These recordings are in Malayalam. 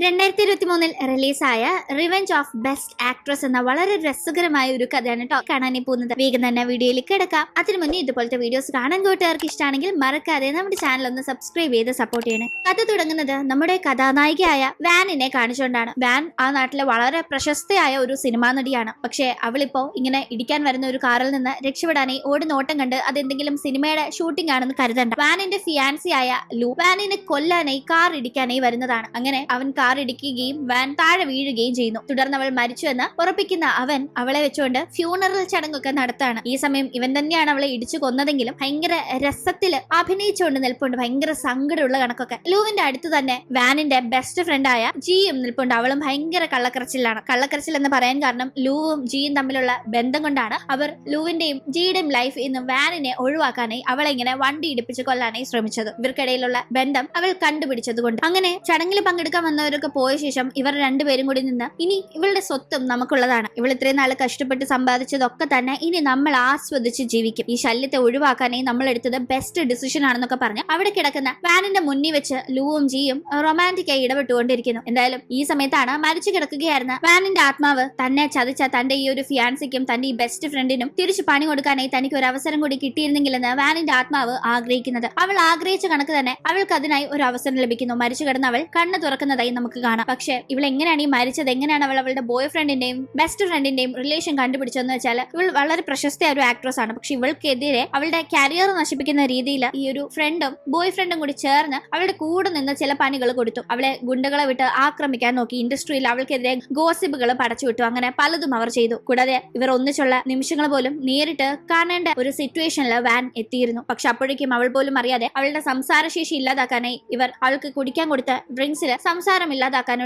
രണ്ടായിരത്തി ഇരുപത്തി മൂന്നിൽ റിലീസായ റിവെഞ്ച് ഓഫ് ബെസ്റ്റ് ആക്ട്രസ് എന്ന വളരെ രസകരമായ ഒരു കഥയാണ് കേട്ടോ കാണാൻ പോകുന്നത്. വേഗം തന്നെ വീഡിയോയിലേക്ക് കിടക്കാം. അതിനു മുന്നേ ഇതുപോലത്തെ വീഡിയോസ് കാണാൻ കൂട്ടുകാർക്ക് ഇഷ്ടമാണെങ്കിൽ മറക്കാതെ നമ്മുടെ ചാനൽ ഒന്ന് സബ്സ്ക്രൈബ് ചെയ്ത് സപ്പോർട്ട് ചെയ്യണം. കഥ തുടങ്ങുന്നത് നമ്മുടെ കഥാനായികയായ വാനിനെ കാണിച്ചുകൊണ്ടാണ്. വാൻ ആ നാട്ടിലെ വളരെ പ്രശസ്തയായ ഒരു സിനിമാ നടിയാണ്. പക്ഷേ അവളിപ്പോ ഇങ്ങനെ ഇടിക്കാൻ വരുന്ന ഒരു കാറിൽ നിന്ന് രക്ഷപ്പെടാനായി ഓടി നോട്ടം കണ്ട് അതെന്തെങ്കിലും സിനിമയുടെ ഷൂട്ടിംഗ് ആണെന്ന് കരുതണ്ട. വാനിന്റെ ഫിയാൻസിയായ ലു വാനിനെ കൊല്ലാനായി കാർ ഇടിക്കാനായി വരുന്നതാണ്. അങ്ങനെ അവൻ കാർ ഇടിക്കുകയും വാൻ താഴെ വീഴുകയും ചെയ്യുന്നു. തുടർന്ന് അവൾ മരിച്ചു എന്ന് ഉറപ്പിക്കുന്ന അവൻ അവളെ വെച്ചുകൊണ്ട് ഫ്യൂണറൽ ചടങ്ങൊക്കെ നടത്താണ്. ഈ സമയം ഇവൻ തന്നെയാണ് അവളെ ഇടിച്ചു കൊന്നതെങ്കിലും ഭയങ്കര രസത്തിൽ അഭിനയിച്ചുകൊണ്ട് നിൽപ്പുണ്ട്. ഭയങ്കര സങ്കടമുള്ള കണക്കൊക്കെ. ലൂവിന്റെ അടുത്ത് തന്നെ വാനിന്റെ ബെസ്റ്റ് ഫ്രണ്ടായ ജിയും നിൽപ്പുണ്ട്. അവളും ഭയങ്കര കള്ളക്കരച്ചിലാണ്. കള്ളക്കരച്ചിൽ എന്ന് പറയാൻ കാരണം ലൂവും ജിയും തമ്മിലുള്ള ബന്ധം കൊണ്ടാണ് അവർ ലൂവിന്റെയും ജിയുടെയും ലൈഫ് ഇന്ന് വാനിനെ ഒഴിവാക്കാനായി അവളെ ഇങ്ങനെ വണ്ടി ഇടിപ്പിച്ച് കൊല്ലാനായി ശ്രമിച്ചത്. ഇവർക്കിടയിലുള്ള ബന്ധം അവൾ കണ്ടുപിടിച്ചത് കൊണ്ട് അങ്ങനെ ചടങ്ങിൽ പങ്കെടുക്കാൻ വന്നവരൊക്കെ പോയ ഇവർ രണ്ടുപേരും കൂടി നിന്ന് ഇനി ഇവളുടെ സ്വത്തും നമുക്കുള്ളതാണ്. ഇവൾ ഇത്രയും നാൾ കഷ്ടപ്പെട്ട് സമ്പാദിച്ചതൊക്കെ തന്നെ ഇനി നമ്മൾ ആസ്വദിച്ച് ജീവിക്കും. ഈ ശല്യത്തെ ഒഴിവാക്കാനായി നമ്മൾ എടുത്തത് ബെസ്റ്റ് ഡിസിഷൻ ആണെന്നൊക്കെ പറഞ്ഞ് അവിടെ കിടക്കുന്ന വാനിന്റെ മുന്നിൽ വെച്ച് ലൂവും ജിയും റൊമാന്റിക് ആയി ഇടപെട്ടുകൊണ്ടിരിക്കുന്നു. എന്തായാലും ഈ സമയത്താണ് മരിച്ചു കിടക്കുകയായിരുന്ന വാനിന്റെ ആത്മാവ് തന്നെ ചതിച്ച തന്റെ ഈ ഒരു ഫിയാൻസിക്കും തന്റെ ഈ ബെസ്റ്റ് ഫ്രണ്ടിനും തിരിച്ചു പണി കൊടുക്കാനായി തനിക്ക് ഒരു അവസരം കൂടി കിട്ടിയിരുന്നെങ്കിലെന്ന് വാനിന്റെ ആത്മാവ് ആഗ്രഹിക്കുന്നത്. അവൾ ആഗ്രഹിച്ച കണക്ക് തന്നെ അവൾക്ക് അതിനായി ഒരു അവസരം ലഭിക്കുന്നു. മരിച്ചു കിടന്ന അവൾ കണ്ണ് തുറക്കുന്നതായി നമുക്ക് കാണാം. പക്ഷേ ഇവൾ എങ്ങനെയാണ് ഈ മരിച്ചത്? എങ്ങനെയാണ് അവൾ അവളുടെ ബോയ് ഫ്രണ്ടിന്റെയും ബെസ്റ്റ് ഫ്രണ്ടിന്റെയും റിലേഷൻ കണ്ടുപിടിച്ചതെന്ന് വെച്ചാൽ ഇവൾ വളരെ പ്രശസ്ത ഒരു ആക്ട്രസ് ആണ്. പക്ഷെ ഇവൾക്കെതിരെ അവളുടെ കരിയർ നശിപ്പിക്കുന്ന രീതിയിൽ ഈ ഒരു ഫ്രണ്ടും ബോയ് ഫ്രണ്ടും കൂടി ചേർന്ന് അവളുടെ കൂടെ നിന്ന് ചില പണികൾ കൊടുത്തു. അവളെ ഗുണ്ടകളെ വിട്ട് ആക്രമിക്കാൻ നോക്കി. ഇൻഡസ്ട്രിയിൽ അവൾക്കെതിരെ ഗോസിപ്പുകൾ പടച്ചു വിട്ടു. അങ്ങനെ പലതും അവർ ചെയ്തു. കൂടാതെ ഇവർ ഒന്നിച്ചുള്ള നിമിഷങ്ങൾ പോലും നേരിട്ട് കാണേണ്ട ഒരു സിറ്റുവേഷനിൽ വാൻ എത്തിയിരുന്നു. പക്ഷെ അപ്പോഴേക്കും അവൾ പോലും അറിയാതെ അവളുടെ സംസാരശേഷി ഇല്ലാതാക്കാനായി ഇവർ അവൾക്ക് കുടിക്കാൻ കൊടുത്ത ഡ്രിങ്ക്സിൽ സംസാരം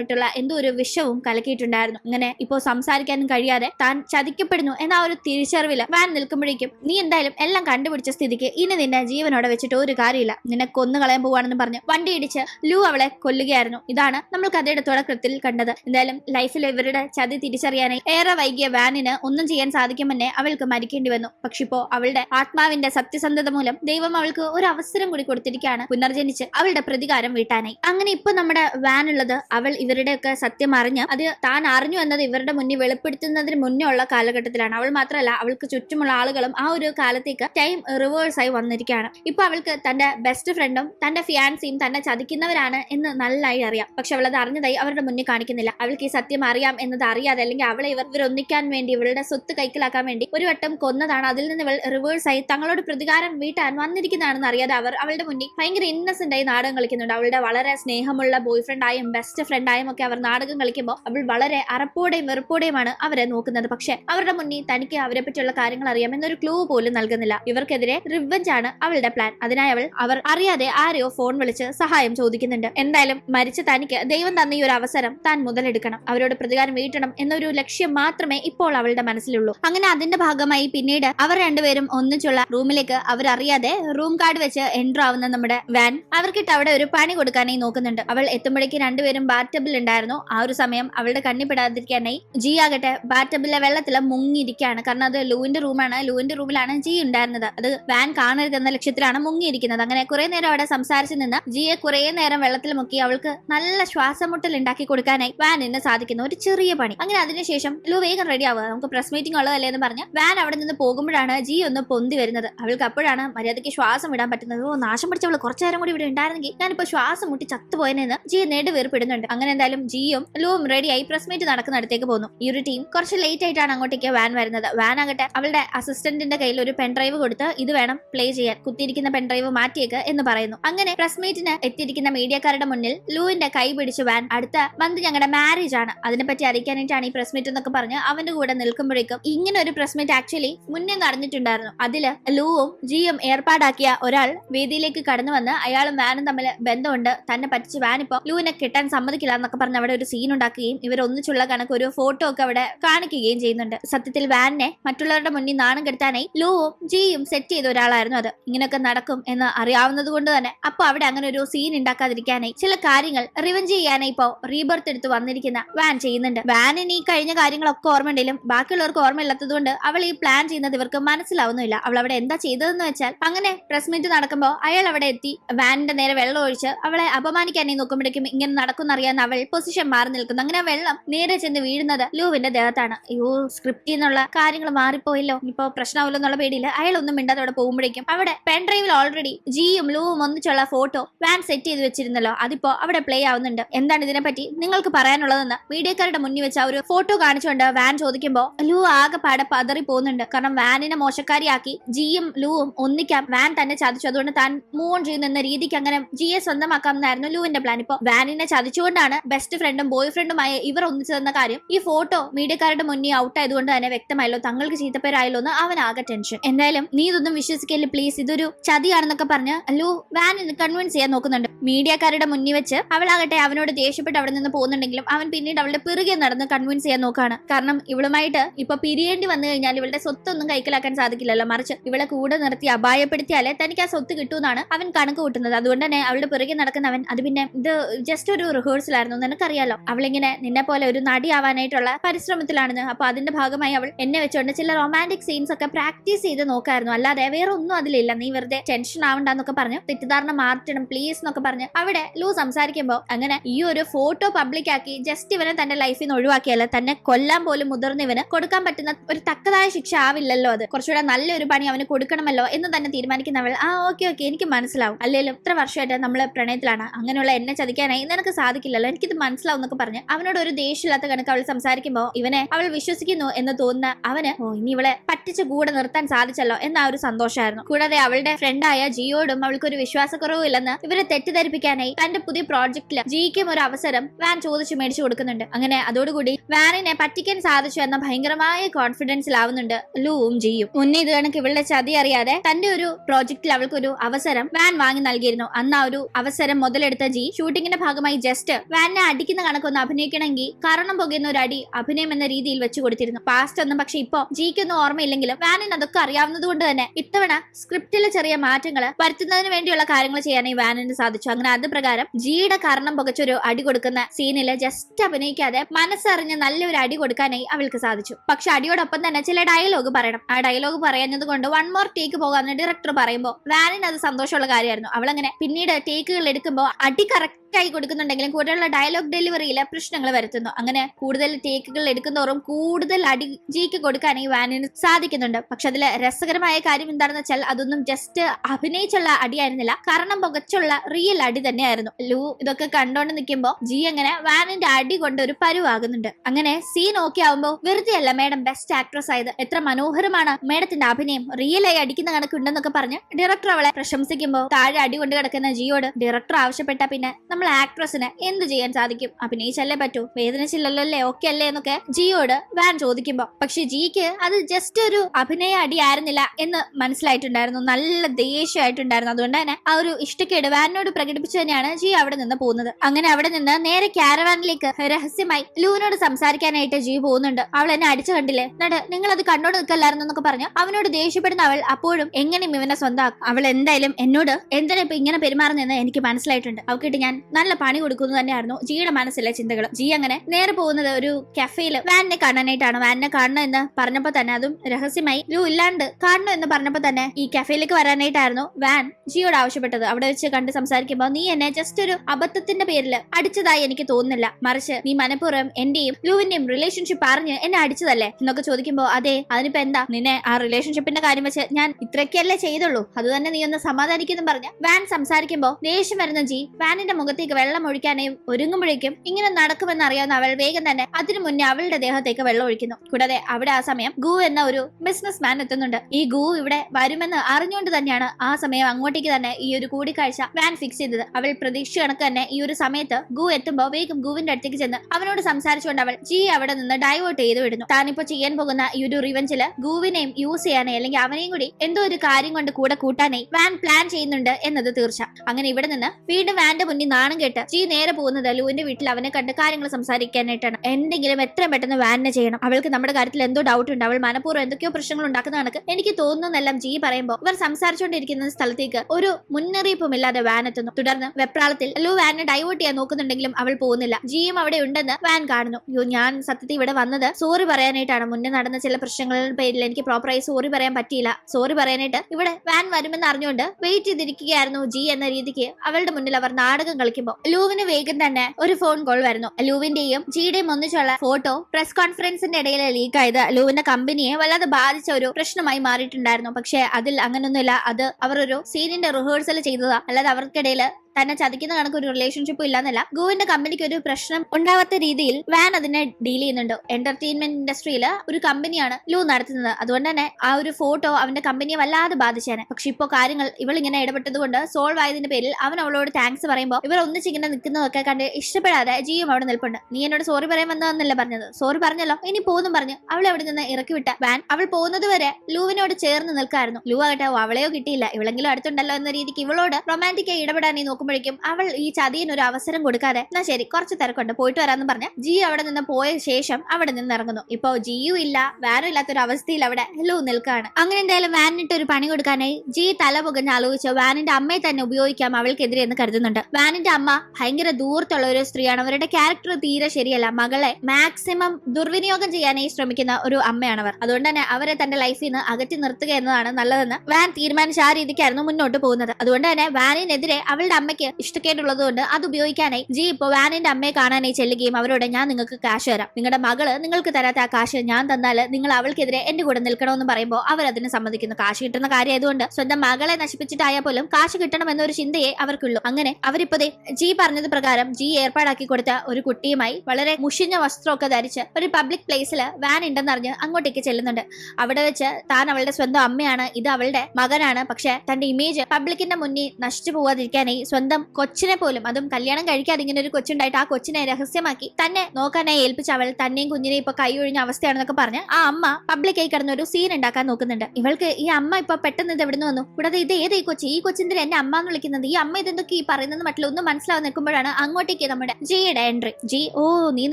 ഇല്ലാതാക്കാനായിട്ടുള്ള എന്തോ ഒരു വിഷവും കലക്കിയിട്ടുണ്ടായിരുന്നു. അങ്ങനെ ഇപ്പോൾ സംസാരിക്കാനും കഴിയാതെ താൻ ചതിക്കപ്പെടുന്നു എന്ന ഒരു തിരിച്ചറിവിൽ വാൻ നിൽക്കുമ്പോഴേക്കും നീ എന്തായാലും എല്ലാം കണ്ടുപിടിച്ച സ്ഥിതിക്ക് ഇനി നിന്നെ ജീവനോടെ വെച്ചിട്ട് ഒരു കാര്യമില്ല. നിന്നെ കൊന്നു കളയാൻ പോവാണെന്ന് പറഞ്ഞ് വണ്ടി ഇടിച്ച് ലൂ അവളെ കൊല്ലുകയായിരുന്നു. ഇതാണ് നമ്മൾ കഥയുടെ തുടക്കത്തിൽ കണ്ടത്. എന്തായാലും ലൈഫിൽ ഇവരുടെ ചതി തിരിച്ചറിയാനായി ഏറെ വൈകിയ വാനിന് ഒന്നും ചെയ്യാൻ സാധിക്കുമെന്നേ അവൾക്ക് മരിക്കേണ്ടി വന്നു. പക്ഷെ ഇപ്പോ അവളുടെ ആത്മാവിന്റെ സത്യസന്ധത മൂലം ദൈവം അവൾക്ക് ഒരു അവസരം കൂടി കൊടുത്തിരിക്കുകയാണ്. പുനർജനിച്ച് അവളുടെ പ്രതികാരം വീട്ടാനായി. അങ്ങനെ ഇപ്പൊ നമ്മുടെ വാൻ ഉള്ളത് അവൾ ഇവരുടെയൊക്കെ സത്യം അറിഞ്ഞ് അത് താൻ അറിഞ്ഞു എന്നത് ഇവരുടെ മുന്നിൽ വെളിപ്പെടുത്തുന്നതിന് മുന്നേ ഉള്ള കാലഘട്ടത്തിലാണ്. അവൾ മാത്രമല്ല അവൾക്ക് ചുറ്റുമുള്ള ആളുകളും ആ ഒരു കാലത്തേക്ക് ടൈം റിവേഴ്സ് ആയി വന്നിരിക്കുകയാണ്. ഇപ്പൊ അവൾക്ക് തന്റെ ബെസ്റ്റ് ഫ്രണ്ടും തന്റെ ഫിയാൻസിയും തന്നെ ചതിക്കുന്നവരാണ് എന്ന് നല്ലതായി അറിയാം. പക്ഷെ അവൾ അത് അറിഞ്ഞതായി അവരുടെ മുന്നിൽ കാണിക്കുന്നില്ല. അവൾക്ക് ഈ സത്യം അറിയാം എന്നത് അറിയാതെ അല്ലെങ്കിൽ അവളെ ഇവർ ഇവരൊന്നിക്കാൻ വേണ്ടി ഇവളുടെ സ്വത്ത് കൈക്കലാക്കാൻ വേണ്ടി ഒരു വട്ടം കൊന്നതാണ്. അതിൽ നിന്ന് ഇവൾ റിവേഴ്സ് ആയി തങ്ങളോട് പ്രതികാരം വീട്ടാൻ വന്നിരിക്കുന്നതാണെന്ന് അറിയാതെ അവർ അവളുടെ മുന്നിൽ ഭയങ്കര ഇന്നസെന്റ് ആയി നാടകം കളിക്കുന്നുണ്ട്. അവളുടെ വളരെ സ്നേഹമുള്ള ബോയ് ഫ്രണ്ടായും ബെസ്റ്റ് ഫ്രണ്ടായും ഒക്കെ അവർ നാടകം കളിക്കുമ്പോൾ അവൾ വളരെ അറപ്പോടെയും വെറുപ്പോടെയുമാണ് അവരെ നോക്കുന്നത്. പക്ഷെ അവരുടെ മുന്നിൽ തനിക്ക് അവരെ പറ്റിയുള്ള കാര്യങ്ങൾ അറിയാം എന്നൊരു ക്ലൂ പോലും നൽകുന്നില്ല. ഇവർക്കെതിരെ റിവഞ്ച് ആണ് അവളുടെ പ്ലാൻ അതിനായി അവൾ അവർ അറിയാതെ ആരെയോ ഫോൺ വിളിച്ച് സഹായം ചോദിക്കുന്നുണ്ട്. എന്തായാലും മരിച്ച തനിക്ക് ദൈവം തന്ന ഈ ഒരു അവസരം താൻ മുതലെടുക്കണം. അവരോട് പ്രതികാരം വീട്ടണം എന്നൊരു ലക്ഷ്യം മാത്രമേ ഇപ്പോൾ അവളുടെ മനസ്സിലുള്ളൂ. അങ്ങനെ അതിന്റെ ഭാഗമായി പിന്നീട് അവർ രണ്ടുപേരും ഒന്നിച്ചുള്ള റൂമിലേക്ക് അവരറിയാതെ റൂം കാർഡ് വെച്ച് എൻട്രോ ആവുന്ന നമ്മുടെ വാൻ അവർക്കിട്ട് അവിടെ ഒരു പണി കൊടുക്കാനായി നോക്കുന്നുണ്ട്. അവൾ എത്തുമ്പോഴേക്ക് രണ്ടുപേരും ഉണ്ടായിരുന്നു ആ ഒരു സമയം അവളുടെ കണ്ണി പെടാതിരിക്കാനായി ജി ആകട്ടെ ബാറ്റബിലെ വെള്ളത്തിൽ മുങ്ങിയിരിക്കുകയാണ് കാരണം അത് ലൂവിന്റെ റൂമാണ് ലൂവിന്റെ റൂമിലാണ് ജി ഉണ്ടായിരുന്നത്. അത് വാൻ കാണരുത് എന്ന ലക്ഷ്യത്തിലാണ് മുങ്ങിയിരിക്കുന്നത്. അങ്ങനെ കുറെ നേരം അവിടെ സംസാരിച്ചു നിന്ന് ജിയെ കുറെ നേരം വെള്ളത്തിൽ മുക്കി അവൾക്ക് നല്ല ശ്വാസമുട്ടൽ ഉണ്ടാക്കി കൊടുക്കാനായി വാനിന് സാധിക്കുന്ന ഒരു ചെറിയ പണി. അങ്ങനെ അതിനുശേഷം ലൂ വേഗം റെഡി ആവുക. നമുക്ക് പ്രസ് മീറ്റിംഗ് ഉള്ളതല്ലേ എന്ന് പറഞ്ഞ് വാൻ അവിടെ നിന്ന് പോകുമ്പോഴാണ് ജി ഒന്ന് പൊന്തി വരുന്നത്. അവൾക്ക് അപ്പോഴാണ് മര്യാദയ്ക്ക് ശ്വാസം ഇടാൻ പറ്റുന്നത്. ഓ നാശം പിടിച്ചവൾ കുറച്ചു നേരം കൂടി ഇവിടെ ഉണ്ടായിരുന്നെങ്കിൽ ഞാനിപ്പോ ശ്വാസം മുട്ടി ചത്തുപോയെന്ന് ജി നേടി വേർപ്പെടുന്നുണ്ട് അങ്ങനെ എന്തായാലും ജിയും ലൂവും റെഡിയായി പ്രസ് മീറ്റ് നടക്കുന്നിടത്തേക്ക് പോകുന്നു. ഈ ഒരു ടീം കുറച്ച് ലേറ്റ് ആയിട്ടാണ് അങ്ങോട്ടേക്ക് വാൻ വരുന്നത്. വാൻ ആകട്ടെ അവളുടെ അസിസ്റ്റന്റിന്റെ കയ്യിൽ ഒരു പെൻഡ്രൈവ് കൊടുത്ത് ഇത് വേണം പ്ലേ ചെയ്യാൻ. കുത്തിയിരിക്കുന്ന പെൻഡ്രൈവ് മാറ്റിയേക്ക് എന്ന് പറയുന്നു. അങ്ങനെ പ്രസ് മീറ്റിന് എത്തിയിരിക്കുന്ന മീഡിയക്കാരുടെ മുന്നിൽ ലൂവിന്റെ കൈ പിടിച്ച് വാൻ അടുത്ത മന്ത് ഞങ്ങളുടെ മാരേജ് ആണ്. അതിനെപ്പറ്റി അറിയിക്കാനായിട്ടാണ് ഈ പ്രസ് മീറ്റ് എന്നൊക്കെ പറഞ്ഞ് അവന്റെ കൂടെ നിൽക്കുമ്പോഴേക്കും ഇങ്ങനെ ഒരു പ്രസ് മീറ്റ് ആക്ച്വലി മുന്നേ നടന്നിട്ടുണ്ടായിരുന്നു. അതിൽ ലൂവും ജിയും ഏർപ്പാടാക്കിയ ഒരാൾ വേദിയിലേക്ക് കടന്നു വന്ന് അയാളും വാനും തമ്മിൽ ബന്ധമുണ്ട്. തന്നെ പറ്റിച്ച് വാൻ ഇപ്പൊ ലൂവിനെ കിട്ടാൻ സമ്മതിക്കില്ല എന്നൊക്കെ പറഞ്ഞ് അവിടെ ഒരു സീൻ ഉണ്ടാക്കുകയും ഇവർ ഒന്നിച്ചുള്ള കണക്ക് ഒരു ഫോട്ടോ ഒക്കെ അവിടെ കാണിക്കുകയും ചെയ്യുന്നുണ്ട്. സത്യത്തിൽ വാനിനെ മറ്റുള്ളവരുടെ മുന്നിൽ നാണം കെടുത്താനായി ലൂവും ജിയും സെറ്റ് ചെയ്ത ഒരാളായിരുന്നു അത്. ഇങ്ങനെയൊക്കെ നടക്കും എന്ന് അറിയാവുന്നത് കൊണ്ട് തന്നെ അപ്പൊ അവിടെ അങ്ങനെ ഒരു സീൻ ഉണ്ടാക്കാതിരിക്കാനായി ചില കാര്യങ്ങൾ റിവഞ്ച് ചെയ്യാനായി ഇപ്പോ റീബർത്ത് എടുത്ത് വന്നിരിക്കുന്ന വാൻ ചെയ്യുന്നുണ്ട്. വാനിന് ഈ കഴിഞ്ഞ കാര്യങ്ങളൊക്കെ ഓർമ്മയുണ്ടെങ്കിലും ബാക്കിയുള്ളവർക്ക് ഓർമ്മയില്ലാത്തത് കൊണ്ട് അവൾ ഈ പ്ലാൻ ചെയ്യുന്നത് ഇവർക്ക് മനസ്സിലാവുന്നില്ല അവൾ അവിടെ എന്താ ചെയ്തതെന്ന് വെച്ചാൽ അങ്ങനെ പ്രസ് മീറ്റ് നടക്കുമ്പോൾ അയാൾ അവിടെ എത്തി. വാനിന്റെ നേരെ വെള്ളം ഒഴിച്ച് അവളെ അപമാനിക്കാനായി നോക്കുമ്പോഴേക്കും ഇങ്ങനെ നടക്കുന്ന അറിയാവുന്ന അവൾ അവൾ പൊസിഷൻ മാറി നിൽക്കുന്നു. അങ്ങനെ വെള്ളം നേരെ ചെന്ന് വീഴുന്നത് ലൂവിന്റെ ദേഹത്താണ്. അയ്യോ സ്ക്രിപ്റ്റിൽ നിന്നുള്ള കാര്യങ്ങൾ മാറിപ്പോയല്ലോ. ഇനിയിപ്പോ പ്രശ്നമാവില്ലോ എന്നുള്ള പേടിയില്ല അയാളൊന്നും മിണ്ടാതെ അവിടെ പോകുമ്പോഴേക്കും അവിടെ പെൻഡ്രൈവിൽ ഓൾറെഡി ജിയും ലൂവും ഒന്നിച്ചുള്ള ഫോട്ടോ വാൻ സെറ്റ് ചെയ്ത് വെച്ചിരുന്നല്ലോ. അതിപ്പോ അവിടെ പ്ലേ ആവുന്നുണ്ട്. എന്താണ് ഇതിനെപ്പറ്റി നിങ്ങൾക്ക് പറയാനുള്ളതെന്ന് മീഡിയക്കാരുടെ മുന്നിൽ വെച്ച ഒരു ഫോട്ടോ കാണിച്ചുകൊണ്ട് വാൻ ചോദിക്കുമ്പോ ലൂ ആകെ പാടെ പതറി പോകുന്നുണ്ട്. കാരണം വാനിനെ മോശക്കാരിയാക്കി ജിയും ലൂവും ഒന്നിക്കാൻ വാൻ തന്നെ ചതിച്ചു. അതുകൊണ്ട് താൻ മൂവ് ഓൺ ചെയ്യുന്ന രീതിക്ക് അങ്ങനെ ജിയെ സ്വന്തമാക്കാം എന്നായിരുന്നു ലൂവിന്റെ പ്ലാൻ ഇപ്പൊ വാനിനെ ചതിച്ചുകൊണ്ടാണ് ബെസ്റ്റ് ഫ്രണ്ടും ബോയ് ഫ്രണ്ടുമായ ഇവർ ഒന്നിച്ചു തന്ന കാര്യം ഈ ഫോട്ടോ മീഡിയക്കാരുടെ മുന്നിൽ ഔട്ട് ആയതുകൊണ്ട് തന്നെ വ്യക്തമായല്ലോ. തങ്ങൾക്ക് ചീത്തപ്പേരായല്ലോ എന്ന് അവൻ ആകെ ടെൻഷൻ എന്തായാലും നീ ഇതൊന്നും വിശ്വസിക്കല്ലേ പ്ലീസ് ഇതൊരു ചതിയാണെന്നൊക്കെ പറഞ്ഞ് അല്ലോ വാൻ കൺവിൻസ് ചെയ്യാൻ നോക്കുന്നുണ്ട്. മീഡിയക്കാരുടെ മുന്നിൽ വെച്ച് അവളാകട്ടെ അവനോട് ദേഷ്യപ്പെട്ട് അവിടെ നിന്ന് പോകുന്നുണ്ടെങ്കിലും അവൻ പിന്നീട് അവളുടെ പിറകെ നടന്ന് കൺവിൻസ് ചെയ്യാൻ നോക്കാണ്. കാരണം ഇവളുമായിട്ട് ഇപ്പൊ പിരിയേണ്ടി വന്നു കഴിഞ്ഞാൽ ഇവളുടെ സ്വത്തൊന്നും കൈക്കലാക്കാൻ സാധിക്കില്ലല്ലോ. മറിച്ച് ഇവളെ കൂടെ നിർത്തി അപായപ്പെടുത്തിയാലേ തനിക്ക് ആ സ്വത്ത് കിട്ടുമെന്നാണ് അവൻ കണക്ക് കൂട്ടുന്നത്. അതുകൊണ്ട് തന്നെ അവളുടെ പിറകെ നടക്കുന്നവൻ അത് പിന്നെ ഇത് ജസ്റ്റ് ഒരു റിഹേഴ്സൽ ആയിരുന്നു. നിനക്കറിയാലോ അവളിങ്ങനെ നിന്നെ പോലെ ഒരു നടി ആവാനായിട്ടുള്ള പരിശ്രമത്തിലാണെന്ന് അപ്പൊ അതിന്റെ ഭാഗമായി അവൾ എന്നെ വെച്ചുകൊണ്ട് ചില റൊമാന്റിക് സീൻസ് ഒക്കെ പ്രാക്ടീസ് ചെയ്ത് നോക്കായിരുന്നു. അല്ലാതെ വേറെ ഒന്നും അതിലില്ല. നീ വെറുതെ ടെൻഷൻ ആവണ്ടെന്നൊക്കെ പറഞ്ഞു തെറ്റിദ്ധാരണ മാറ്റണം പ്ലീസ് എന്നൊക്കെ പറഞ്ഞ് അവിടെ ലൂ സംസാരിക്കുമ്പോൾ അങ്ങനെ ഈ ഒരു ഫോട്ടോ പബ്ലിക് ആക്കി ജസ്റ്റ് ഇവനെ തന്റെ ലൈഫിൽ നിന്ന് ഒഴിവാക്കിയല്ല തന്നെ കൊല്ലാൻ പോലും മുതിർന്ന ഇവന് കൊടുക്കാൻ പറ്റുന്ന ഒരു തക്കതായ ശിക്ഷ ആവില്ലല്ലോ അത്. കുറച്ചുകൂടെ നല്ലൊരു പണി അവന് കൊടുക്കണമല്ലോ എന്ന് തന്നെ തീരുമാനിക്കുന്നവൾ ആ ഓക്കെ ഓക്കെ എനിക്ക് മനസ്സിലാവും. അല്ലെങ്കിലും ഇത്ര വർഷമായിട്ട് നമ്മൾ പ്രണയത്തിലാണ്. അങ്ങനെയുള്ള എന്നെ ചതിക്കാനായി നിനക്ക് സാധിക്കില്ലല്ലോ. എനിക്കിത് മനസ്സിലാവും എന്നൊക്കെ പറഞ്ഞ് അവനോട് ഒരു ദേഷ്യമില്ലാത്ത കണക്ക് അവൾ സംസാരിക്കുമ്പോൾ ഇവനെ അവൾ വിശ്വസിക്കുന്നു എന്ന് തോന്നുന്ന അവന് ഓ ഇനി ഇവളെ പറ്റിച്ച് കൂടെ നിർത്താൻ സാധിച്ചല്ലോ എന്ന ആ ഒരു സന്തോഷമായിരുന്നു. കൂടാതെ അവളുടെ ഫ്രണ്ടായ ജിയോടും അവൾക്ക് ഒരു വിശ്വാസക്കുറവില്ലെന്ന് ഇവരെ തെറ്റിദ്ധരിപ്പിക്കാനായി തന്റെ പുതിയ പ്രോജക്റ്റിൽ ജിക്കും ഒരു അവസരം വാൻ ചോദിച്ചു മേടിച്ചു കൊടുക്കുന്നുണ്ട്. അങ്ങനെ അതോടുകൂടി വാനിനെ പറ്റിക്കാൻ സാധിച്ചു എന്ന ഭയങ്കരമായ കോൺഫിഡൻസിലാവുന്നുണ്ട് ലൂവും ജിയും. മുന്നേ ഇത് കണക്ക് ഇവളുടെ ചതി അറിയാതെ തന്റെ ഒരു പ്രോജക്റ്റിൽ അവൾക്കൊരു അവസരം വാൻ വാങ്ങി നൽകിയിരുന്നു. അന്ന് ആ ഒരു അവസരം മുതലെടുത്ത ജി ഷൂട്ടിങ്ങിന്റെ ഭാഗമായി ജസ്റ്റ് വാനിനെ അടിക്കുന്ന കണക്കൊന്ന് അഭിനയിക്കണമെങ്കിൽ കാരണം പുകയുന്ന ഒരു അടി അഭിനയം എന്ന രീതിയിൽ വെച്ചു കൊടുത്തിരുന്നു. പാസ്റ്റ് ഒന്നും പക്ഷെ ഇപ്പോ ജിക്കൊന്നും ഓർമ്മയില്ലെങ്കിലും വാനിന് അതൊക്കെ അറിയാവുന്നത് കൊണ്ട് തന്നെ ഇത്തവണ സ്ക്രിപ്റ്റിലെ ചെറിയ മാറ്റങ്ങൾ വരുത്തുന്നതിന് വേണ്ടിയുള്ള കാര്യങ്ങൾ ചെയ്യാനായി വാനിന് സാധിച്ചു. അങ്ങനെ അത് പ്രകാരം ജിയുടെ കാരണം പുകച്ചൊരു അടി കൊടുക്കുന്ന സീനിൽ ജസ്റ്റ് അഭിനയിക്കാതെ മനസ്സറിഞ്ഞ് നല്ലൊരു അടി കൊടുക്കാനായി അവൾക്ക് സാധിച്ചു. പക്ഷെ അടിയോടൊപ്പം തന്നെ ചില ഡയലോഗ് പറയണം. ആ ഡയലോഗ് പറയുന്നത് കൊണ്ട് വൺ മോർ ടേക്ക് പോകാമെന്ന് ഡയറക്ടർ പറയുമ്പോൾ വാനിന് അത് സന്തോഷമുള്ള കാര്യമായിരുന്നു. അവളങ്ങനെ പിന്നീട് ടേക്കുകൾ എടുക്കുമ്പോൾ അടി കറക്റ്റ് ആയി കൊടുക്കുന്നുണ്ടെങ്കിലും കൂടെയുള്ള ഡയലോഗ് ഡെലിവറിയിൽ പ്രശ്നങ്ങൾ വരുത്തുന്നു. അങ്ങനെ കൂടുതൽ ടേക്കുകൾ എടുക്കുന്നതോറും കൂടുതൽ അടി ജിക്ക് കൊടുക്കാൻ ഈ വാനിന് സാധിക്കുന്നുണ്ട്. പക്ഷെ അതിൽ രസകരമായ കാര്യം എന്താണെന്ന് വെച്ചാൽ അതൊന്നും ജസ്റ്റ് അഭിനയിച്ചുള്ള അടിയായിരുന്നില്ല. കാരണം പുകച്ചുള്ള റിയൽ അടി തന്നെയായിരുന്നു. ലൂ ഇതൊക്കെ കണ്ടോണ്ട് നിൽക്കുമ്പോ ജി അങ്ങനെ വാനിന്റെ അടി കൊണ്ട് ഒരു പരുവാകുന്നുണ്ട്. അങ്ങനെ സീൻ ഓക്കെ ആവുമ്പോൾ വെറുതെ അല്ല മേഡം ബെസ്റ്റ് ആക്ട്രസ് ആയത്. എത്ര മനോഹരമാണ് മേഡത്തിന്റെ അഭിനയം. റിയലായി അടിക്കുന്ന കണക്കുണ്ടെന്നൊക്കെ പറഞ്ഞ് ഡയറക്ടർ അവളെ പ്രശംസിക്കുമ്പോൾ താഴെ അടി കൊണ്ട് കിടക്കുന്ന ജിയോട് ഡയറക്ടർ ആവശ്യപ്പെട്ട പിന്നെ നമ്മൾ ആക്ട്രസിന് എന്ത് ചെയ്യാൻ സാധിക്കും? അഭിനയിച്ചല്ലേ പറ്റൂ? വേദനിച്ചില്ലല്ലേ ഓക്കെ അല്ലേ എന്നൊക്കെ ജിയോട് വാൻ ചോദിക്കുമ്പോ. പക്ഷെ ജിക്ക് അത് ജസ്റ്റ് ഒരു അഭിനയ അടി ആയിരുന്നില്ല എന്ന് മനസ്സിലായിട്ടുണ്ടായിരുന്നു. നല്ല ദേഷ്യമായിട്ടുണ്ടായിരുന്നു. അതുകൊണ്ട് തന്നെ ആ ഒരു ഇഷ്ടക്കേട് വാനിനോട് പ്രകടിപ്പിച്ചു തന്നെയാണ് ജി അവിടെ നിന്ന് പോകുന്നത്. അങ്ങനെ അവിടെ നിന്ന് നേരെ കാരവാനിലേക്ക് രഹസ്യമായി ലൂവിനോട് സംസാരിക്കാനായിട്ട് ജി പോകുന്നുണ്ട്. അവൾ എന്നെ അടിച്ചു കണ്ടില്ലേ? എന്നിട്ട് നിങ്ങൾ അത് കണ്ടോണ്ട് നിൽക്കല്ലായിരുന്നു എന്നൊക്കെ പറഞ്ഞു അവനോട് ദേഷ്യപ്പെടുന്ന അവൾ അപ്പോഴും എങ്ങനെയും ഇവനെ സ്വന്തമാക്കും. അവൾ എന്തായാലും എന്നോട് എന്തിനാ ഇപ്പൊ ഇങ്ങനെ പെരുമാറുന്നതെന്ന് എനിക്ക് മനസ്സിലായിട്ടുണ്ട്. അവക്കിട്ട് ഞാൻ നല്ല പണി കൊടുക്കുന്നു തന്നെയായിരുന്നു ജിയുടെ മനസ്സിലെ ചിന്തകൾ ജി അങ്ങനെ നേരെ പോകുന്നത് ഒരു കഫേയിൽ വാനിനെ കാണാനായിട്ടാണ്. വാനിനെ കാണണം എന്ന് പറഞ്ഞപ്പോ തന്നെ അതും രഹസ്യമായി. ലു ഇല്ലാണ്ട് കാണണം എന്ന് പറഞ്ഞപ്പോ തന്നെ ഈ കഫേയിലേക്ക് വരാനായിട്ടായിരുന്നു വാൻ ജിയോട് ആവശ്യപ്പെട്ടത്. അവിടെ വെച്ച് കണ്ട് സംസാരിക്കുമ്പോൾ നീ എന്നെ ജസ്റ്റ് ഒരു അബദ്ധത്തിന്റെ പേരിൽ അടിച്ചതായി എനിക്ക് തോന്നുന്നില്ല. മറിച്ച് നീ മനഃപൂർവം എന്റെയും ലുവിന്റെയും റിലേഷൻഷിപ്പ് അറിഞ്ഞ് എന്നെ അടിച്ചതല്ലേ? എന്നൊക്കെ ചോദിക്കുമ്പോൾ അതെ അതിനിപ്പോ എന്താ? നിന്നെ ആ റിലേഷൻഷിപ്പിന്റെ കാര്യം വെച്ച് ഞാൻ ഇത്രയ്ക്കല്ലേ ചെയ്തുള്ളൂ. അത് തന്നെ നീ ഒന്ന് സമാധാനിക്കുന്നു പറഞ്ഞ് വാൻ സംസാരിക്കുമ്പോൾ ദേഷ്യം വരുന്ന ജി വാനിന്റെ മുഖത്തേക്ക് വെള്ളം ഒഴിക്കാനായി ഒരുങ്ങുമ്പോഴേക്കും ഇങ്ങനെ നടക്കുമെന്ന് അറിയാവുന്ന അവൾ വേഗം തന്നെ അതിനു മുന്നേ അവളുടെ ദേഹത്തേക്ക് വെള്ളം ഒഴിക്കുന്നു. കൂടാതെ അവിടെ ആ സമയം ഗു എന്ന ഒരു ബിസിനസ് മാൻ എത്തുന്നുണ്ട്. ഈ ഗു ഇവിടെ വരുമെന്ന് അറിഞ്ഞുകൊണ്ട് തന്നെയാണ് ആ സമയം അങ്ങോട്ടേക്ക് തന്നെ ഈ ഒരു കൂടിക്കാഴ്ച വാൻ ഫിക്സ് ചെയ്തത്. അവൾ പ്രതീക്ഷ കണക്ക് തന്നെ ഈ ഒരു സമയത്ത് ഗു എത്തുമ്പോൾ വേഗം ഗുവിന്റെ അടുത്തേക്ക് ചെന്ന് അവനോട് സംസാരിച്ചുകൊണ്ട് അവൾ ജി അവിടെ നിന്ന് ഡൈവേർട്ട് ചെയ്ത് വിടുന്നു. താനിപ്പോ ചെയ്യാൻ പോകുന്ന ഈ ഒരു റിവഞ്ചിൽ ഗുവിനെയും യൂസ് ചെയ്യാനായി അല്ലെങ്കിൽ അവനെയും കൂടി എന്തോ ഒരു കാര്യം കൊണ്ട് കൂടെ കൂട്ടാനായി വാൻ പ്ലാൻ ചെയ്യുന്നുണ്ട് എന്നത് തീർച്ച. അങ്ങനെ ഇവിടെ നിന്ന് വീണ്ടും വാന്റെ മുന്നിൽ നാണം കേട്ട് ജി നേരെ പോകുന്നത് ലുവിന്റെ വീട്ടിൽ അവനെ കണ്ട് കാര്യങ്ങൾ സംസാരിക്കാനായിട്ടാണ്. എന്തെങ്കിലും എത്രയും പെട്ടെന്ന് വാനിനെ ചെയ്യണം. അവൾക്ക് നമ്മുടെ കാര്യത്തിൽ എന്തോ ഡൗട്ട് ഉണ്ട്. അവൾ മനഃപൂർവം എന്തൊക്കെയോ പ്രശ്നങ്ങൾ ഉണ്ടാക്കുന്ന കണക്ക് എനിക്ക് തോന്നുന്നെല്ലാം ജി പറയുമ്പോൾ ഇവർ സംസാരിച്ചുകൊണ്ടിരിക്കുന്ന സ്ഥലത്തേക്ക് ഒരു മുന്നറിയിപ്പും ഇല്ലാതെ വാൻ എത്തുന്നു. തുടർന്ന് വെപ്രാളത്തിൽ ലു വാനെ ഡൈവേർട്ട് ചെയ്യാൻ നോക്കുന്നുണ്ടെങ്കിലും അവൾ പോകുന്നില്ല. ജിയും അവിടെ ഉണ്ടെന്ന് വാൻ കാണുന്നു. ഞാൻ സത്യത്തിൽ ഇവിടെ വന്നത് സോറി പറയാനായിട്ടാണ്. മുന്നേ നടന്ന ചില പ്രശ്നങ്ങളുടെ പേരിൽ എനിക്ക് പ്രോപ്പറായി സോറി പറയാൻ പറ്റിയില്ല. സോറി പറയാനായിട്ട് ഇവിടെ വാൻ വരുമെന്ന് അറിഞ്ഞുകൊണ്ട് വെയിറ്റ് ചെയ്തിരിക്കുകയായിരുന്നു ജി എന്ന രീതിക്ക്. അവളുടെ മുന്നിൽ അവർ നാടകം വിളിക്കുമ്പോൾ ലൂവിന് വേഗം തന്നെ ഒരു ഫോൺ കോൾ വരുന്നു. ലൂവിന്റെയും ജിയുടെയും ഒന്നിച്ചുള്ള ഫോട്ടോ പ്രസ് കോൺഫറൻസിന്റെ ഇടയിൽ ലീക്ക് ആയത് ലൂവിന്റെ കമ്പനിയെ വല്ലാതെ ബാധിച്ച ഒരു പ്രശ്നമായി മാറിയിട്ടുണ്ടായിരുന്നു. പക്ഷെ അതിൽ അങ്ങനൊന്നുമില്ല. അത് അവർ ഒരു സീനിന്റെ റിഹേഴ്സൽ ചെയ്തതാ. അല്ലാതെ അവർക്കിടയിൽ തന്നെ ചതിക്കുന്ന കണക്ക് ഒരു റിലേഷൻഷിപ്പ് ഇല്ലാന്നല്ല. ഗോവിന്റെ കമ്പനിക്ക് ഒരു പ്രശ്നം ഉണ്ടാവാത്ത രീതിയിൽ വാൻ അതിനെ ഡീൽ ചെയ്യുന്നുണ്ട്. എന്റർടൈൻമെന്റ് ഇൻഡസ്ട്രിയിൽ ഒരു കമ്പനിയാണ് ലൂ നടത്തുന്നത്. അതുകൊണ്ട് തന്നെ ആ ഒരു ഫോട്ടോ അവന്റെ കമ്പനിയെ വല്ലാതെ ബാധിച്ചേനെ. പക്ഷെ ഇപ്പോ കാര്യങ്ങൾ ഇവൾ ഇങ്ങനെ ഇടപെട്ടത് കൊണ്ട് സോൾവ് ആയതിന്റെ പേരിൽ അവൻ അവളോട് താങ്ക്സ് പറയുമ്പോൾ ഇവർ ഒന്നിച്ചിങ്ങനെ നിൽക്കുന്നതൊക്കെ കണ്ട് ഇഷ്ടപ്പെടാതെ ജിയും അവിടെ നിൽപ്പുണ്ട്. നീ എന്നോട് സോറി പറയാൻ വന്നതെന്നല്ല പറഞ്ഞത്? സോറി പറഞ്ഞല്ലോ. ഇനി പോകുന്നു പറഞ്ഞു അവളെ അവിടെ നിന്ന് ഇറക്കി വിട്ട വാൻ അവൾ പോകുന്നത് വരെ ലൂവിനോട് ചേർന്ന് നിൽക്കായിരുന്നു. ലൂ ആകട്ടെ അവളെയോ കിട്ടിയില്ല. ഇവളെങ്കിലും അടുത്തുണ്ടല്ലോ എന്ന രീതിക്ക് ഇവളോട് റൊമാന്റിക് ആയി ഇടപെടാൻ ഈ നോക്കുമ്പോഴേക്കും അവൾ ഈ ചതിയന് ഒരു അവസരം കൊടുക്കാതെ എന്നാ ശരി കുറച്ച് തിരക്കുണ്ട് പോയിട്ട് വരാന്ന് പറഞ്ഞ് ജിയു അവിടെ നിന്ന് പോയ ശേഷം അവിടെ നിന്ന് ഇറങ്ങുന്നു. ഇപ്പൊ ജിയു ഇല്ല വാനും ഇല്ലാത്തൊരു അവസ്ഥയിൽ അവിടെ ഹലോ നിൽക്കാണ് അങ്ങനെ എന്തായാലും വാനിട്ട് ഒരു പണി കൊടുക്കാനായി ജി തല പുകഞ്ഞ് ആലോചിച്ച് വാനിന്റെ അമ്മയെ തന്നെ ഉപയോഗിക്കാം അവൾക്കെതിരെ എന്ന് കരുതുന്നുണ്ട്. വാനിന്റെ അമ്മ ഭയങ്കര ദൂരത്തുള്ള ഒരു സ്ത്രീയാണ്. അവരുടെ ക്യാരക്ടർ തീരെ ശരിയല്ല. മകളെ മാക്സിമം ദുർവിനിയോഗം ചെയ്യാനായി ശ്രമിക്കുന്ന ഒരു അമ്മയാണ് അവർ. അതുകൊണ്ട് തന്നെ അവരെ തന്റെ ലൈഫിൽ നിന്ന് അകറ്റി നിർത്തുക എന്നതാണ് നല്ലതെന്ന് വാൻ തീരുമാനിച്ച ആ രീതിക്കായിരുന്നു മുന്നോട്ട് പോകുന്നത്. അതുകൊണ്ട് തന്നെ വാനിനെതിരെ അവളുടെ അമ്മയ്ക്ക് ഇഷ്ടക്കേടുള്ളത് കൊണ്ട് അത് ഉപയോഗിക്കാനായി ജി ഇപ്പോൾ വാനിന്റെ അമ്മയെ കാണാനായി ചെല്ലുകയും അവരോട് ഞാൻ നിങ്ങൾക്ക് കാശ് തരാം. നിങ്ങളുടെ മകൾ നിങ്ങൾക്ക് തരാത്ത ആ കാശ് ഞാൻ തന്നാൽ നിങ്ങൾ അവൾക്കെതിരെ എന്റെ കൂടെ നിൽക്കണമെന്ന് പറയുമ്പോൾ അവരതിന് സമ്മതിക്കുന്നു. കാശ് കിട്ടുന്ന കാര്യമായതുകൊണ്ട് സ്വന്തം മകളെ നശിപ്പിച്ചിട്ടായാൽ പോലും കാശ് കിട്ടണം എന്നൊരു ചിന്തയെ അവർക്കുള്ളൂ. അങ്ങനെ അവരിപ്പോ ദേ ജി പറഞ്ഞത് പ്രകാരം ജി ഏർപ്പാടാക്കി കൊടുത്ത ഒരു കുട്ടിയുമായി വളരെ മുഷിഞ്ഞ വസ്ത്രമൊക്കെ ധരിച്ച് ഒരു പബ്ലിക് പ്ലേസിൽ വാൻ ഉണ്ടെന്നറിഞ്ഞ് അങ്ങോട്ടേക്ക് ചെല്ലുന്നുണ്ട്. അവിടെ വെച്ച് താൻ അവളുടെ സ്വന്തം അമ്മയാണ് ഇത് അവളുടെ മകനാണ്. പക്ഷെ തന്റെ ഇമേജ് പബ്ലിക്കിന്റെ മുന്നിൽ നശിച്ചു പോവാതിരിക്കാനായി സ്വന്തം കൊച്ചിനെ പോലും അതും കല്യാണം കഴിക്കാതെ ഇങ്ങനെ ഒരു കൊച്ചുണ്ടായിട്ട് ആ കൊച്ചിനെ രഹസ്യമാക്കി തന്നെ നോക്കാനായി ഏൽപ്പിച്ച അവൾ തന്നെയും കുഞ്ഞിനെ ഇപ്പൊ കൈ ഒഴിഞ്ഞ അവസ്ഥയാണെന്നൊക്കെ പറഞ്ഞ് ആ അമ്മ പബ്ലിക്കായി കിടന്ന ഒരു സീൻ ഉണ്ടാക്കാൻ നോക്കുന്നുണ്ട്. ഇവൾക്ക് ഈ അമ്മ ഇപ്പൊ പെട്ടെന്ന് ഇത് എവിടുന്ന് വന്നു? കൂടാതെ ഇത് ഏത് ഈ കൊച്ചി? ഈ കൊച്ചിന്റെ എന്നെ അമ്മ എന്ന് വിളിക്കുന്നത്? ഈ അമ്മ ഇതെന്തൊക്കെ ഈ പറയുന്നത് മറ്റുള്ള ഒന്നും മനസ്സിലാവാൻ നിൽക്കുമ്പോഴാണ് അങ്ങോട്ടേക്ക് നമ്മുടെ ജിയുടെ എൻട്രി ജി ഓ നീ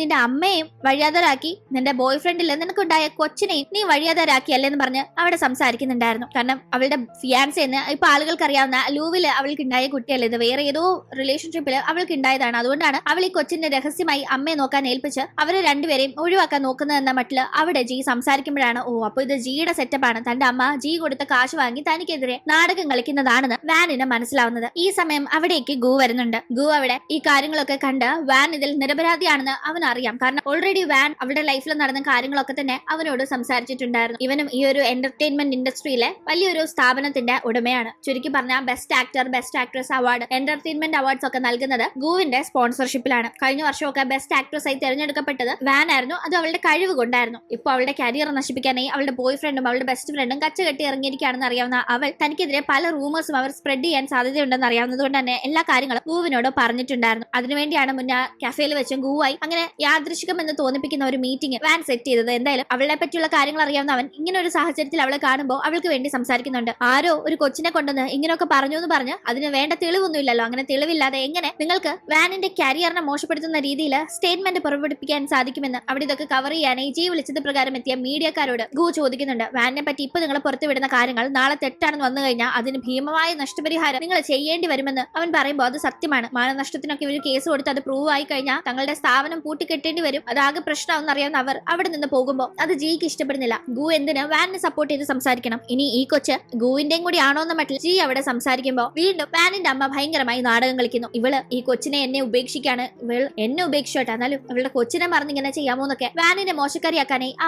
നിന്റെ അമ്മയും വഴിയാതരാക്കി നിന്റെ ബോയ് ഫ്രണ്ടിൽ നിനക്കുണ്ടായ കൊച്ചിനെയും നീ വഴിയാതരാക്കി അല്ലെന്ന് പറഞ്ഞ് അവിടെ സംസാരിക്കുന്നുണ്ടായിരുന്നു. കാരണം അവളുടെ ഫിയാൻസ് എന്ന് ഇപ്പൊ ആളുകൾക്ക് അറിയാവുന്ന ലൂവിൽ അവൾക്ക് ഉണ്ടായ കുട്ടിയല്ല ഇത്? വേറെ ഏതോ റിലേഷൻഷിപ്പിൽ അവൾക്ക് ഉണ്ടായതാണ് അതുകൊണ്ടാണ് അവൾ ഈ കൊച്ചിന്റെ രഹസ്യമായി അമ്മയെ നോക്കാൻ ഏൽപ്പിച്ച് അവരെ രണ്ടുപേരെയും ഒഴിവാക്കാൻ നോക്കുന്നതെന്ന മട്ടിൽ അവിടെ ജി സംസാരിക്കുമ്പോഴാണ് ഓ അപ്പൊ ഇത് ജിയുടെ സെറ്റപ്പാണ് തന്റെ അമ്മ ജി കൊടുത്ത കാശ് വാങ്ങി തനിക്കെതിരെ നാടകം കളിക്കുന്നതാണെന്ന് വാനിന് മനസ്സിലാവുന്നത്. ഈ സമയം അവിടേക്ക് ഗു വരുന്നുണ്ട്. ഗു അവിടെ ഈ കാര്യങ്ങളൊക്കെ കണ്ട് വാൻ ഇതിൽ നിരപരാധിയാണെന്ന് അവൻ അറിയാം കാരണം ഓൾറെഡി വാൻ അവരുടെ ലൈഫിൽ നടന്ന കാര്യങ്ങളൊക്കെ തന്നെ അവനോട് സംസാരിച്ചിട്ടുണ്ടായിരുന്നു. ഇവനും ഈ ഒരു എന്റർടൈൻമെന്റ് ഇൻഡസ്ട്രിയിലെ വലിയൊരു സ്ഥാപനത്തിന്റെ ഉടമയാണ്. ചുരുക്കി പറഞ്ഞ best actor best actress award entertainment awards ഒക്കെ നൽകുന്നത് ഗൂവിന്റെ സ്പോൺസർഷിപ്പിലാണ്. കഴിഞ്ഞ വർഷമൊക്കെ ബെസ്റ്റ് ആക്ട്രസ് ആയി തിരഞ്ഞെടുക്കപ്പെട്ടത് വാൻ ആയിരുന്നു. അത് അവളുടെ കഴിവ് കൊണ്ടായിരുന്നു. ഇപ്പൊ അവളുടെ കരിയർ നശിപ്പിക്കാനായി അവളുടെ ബോയ് ഫ്രണ്ടും അവളുടെ ബെസ്റ്റ് ഫ്രണ്ടും കച്ചകെട്ടി ഇറങ്ങിയിരിക്കുകയാണെന്ന് അറിയാവുന്ന അവൾ തനിക്കെതിരെ പല റൂമേഴ്സും അവർ സ്പ്രെഡ് ചെയ്യാൻ സാധ്യതയുണ്ടെന്ന് അറിയാവുന്നത് കൊണ്ട് തന്നെ എല്ലാ കാര്യങ്ങളും ഗൂവിനോട് പറഞ്ഞിട്ടുണ്ടായിരുന്നു. അതിനുവേണ്ടിയാണ് മുന്നേ കഫേയിൽ വെച്ചും ഗൂവായി അങ്ങനെ യാദൃശികം എന്ന് തോന്നിപ്പിക്കുന്ന ഒരു മീറ്റിംഗ് വാൻ സെറ്റ് ചെയ്തത്. എന്തായാലും അവളെ പറ്റിയുള്ള കാര്യങ്ങൾ അറിയാവുന്ന അവൻ ഇങ്ങനെ ഒരു സാഹചര്യത്തിൽ അവളെ കാണുമ്പോൾ അവൾക്ക് വേണ്ടി സംസാരിക്കുന്നുണ്ട്. ആരോ ഒരു കൊച്ചിനെ കൊണ്ടുവന്ന് ഇങ്ങനെയൊക്കെ പറഞ്ഞു എന്ന് പറഞ്ഞ് അതിന് വേണ്ട തെളിവൊന്നും ഇല്ലല്ലോ അങ്ങനെ തെളിവില്ലാതെ എങ്ങനെ നിങ്ങൾക്ക് വാനിന്റെ കരിയറിനെ മോശപ്പെടുത്തുന്ന രീതിയിൽ സ്റ്റേറ്റ്മെന്റ് പുറപ്പെടുപ്പിക്കാൻ സാധിക്കുമെന്ന് അവിടെ ഇതൊക്കെ കവർ ചെയ്യാനായി ജി വിളിച്ചത് പ്രകാരം എത്തിയ മീഡിയക്കാരോട് ഗു ചോദിക്കുന്നുണ്ട്. വാനിനെ പറ്റി ഇപ്പൊ നിങ്ങൾ പുറത്തുവിടുന്ന കാര്യങ്ങൾ നാളെ തെറ്റാണെന്ന് വന്നു കഴിഞ്ഞാൽ അതിന് ഭീമമായ നഷ്ടപരിഹാരം നിങ്ങൾ ചെയ്യേണ്ടി വരുമെന്ന് അവൻ പറയുമ്പോൾ അത് സത്യമാണ്. മാനനഷ്ടത്തിനൊക്കെ ഒരു കേസ് കൊടുത്ത് അത് പ്രൂവ് ആയി കഴിഞ്ഞാൽ തങ്ങളുടെ സ്ഥാപനം പൂട്ടിക്കെട്ടേണ്ടി വരും. അതാകെ പ്രശ്നമാണെന്ന് അറിയാവുന്ന അവർ അവിടെ നിന്ന് പോകുമ്പോൾ അത് ജിക്ക് ഇഷ്ടപ്പെടുന്നില്ല. ഗു എന്തിന്? വാനിനെ സപ്പോർട്ട് ചെയ്ത് സംസാരിക്കണം. ഇനി ഈ കൊച്ച് ഗുവിന്റെയും കൂടി ആണോ എന്ന മട്ടിൽ ജി അവിടെ സംസാരിക്കുമ്പോൾ വീണ്ടും വാനിന്റെ അമ്മ ഭയങ്കരമായി നാടകം കളിക്കുന്നു. ഇവൾ ഈ കൊച്ചിനെ എന്നെ ഉപേക്ഷിക്കാണ്. ഇവൾ എന്നെ ഉപേക്ഷിച്ചോട്ടെ. എന്നാലും ഇവളുടെ കൊച്ചിനെ മറന്ന് ഇങ്ങനെ ചെയ്യാമോ എന്നൊക്കെ വാനിനെ